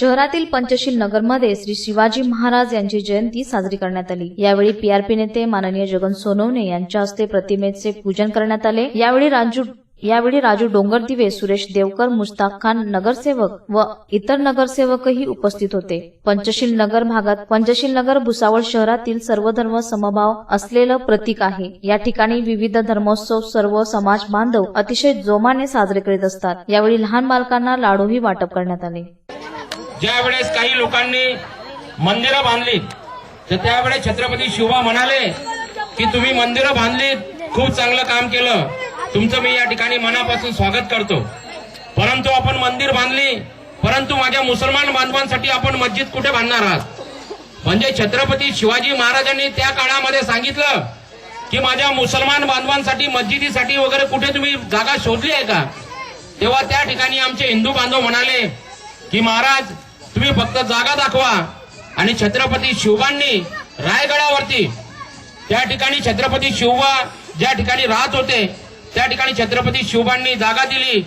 शहरातील पंचशील नगरमध्ये श्री शिवाजी महाराज यांची जयंती साजरी करण्यात आली. यावेळी पीआरपी नेते माननीय जगन सोनवणे यांच्या हस्ते प्रतिमेचे पूजन करण्यात आले. यावेळी राजू यावेळी राजू डोंगरदिवे सुरेश देवकर मुस्ताक खान नगरसेवक व इतर नगरसेवकही उपस्थित होते. पंचशील नगर भागात पंचशील नगर भुसावळ शहरातील सर्व धर्म समभाव असलेलं प्रतीक आहे. या ठिकाणी विविध धर्मोत्सव सर्व समाज बांधव अतिशय जोमाने साजरे करीत असतात. यावेळी लहान बालकांना लाडूही वाटप करण्यात आले. ज्या वेळेस काही लोकांनी मंदिरं बांधली तर त्यावेळेस छत्रपती शिवबा म्हणाले की तुम्ही मंदिरं बांधलीत खूप चांगलं काम केलं. तुमचं मी या ठिकाणी मनापासून स्वागत करतो. परंतु आपण मंदिर बांधली परंतु माझ्या मुसलमान बांधवांसाठी आपण मस्जिद कुठे बांधणार आहात? म्हणजे छत्रपती शिवाजी महाराजांनी त्या काळामध्ये सांगितलं की माझ्या मुसलमान बांधवांसाठी मस्जिदीसाठी वगैरे कुठे तुम्ही जागा शोधली आहे का? तेव्हा त्या ठिकाणी आमचे हिंदू बांधव म्हणाले की महाराज तुम्ही फक्त जागा दाखवा. आणि छत्रपती शिवबांनी रायगडावरती त्या ठिकाणी छत्रपती शिवबा ज्या ठिकाणी राहत होते त्या ठिकाणी छत्रपती शिवबांनी जागा दिली.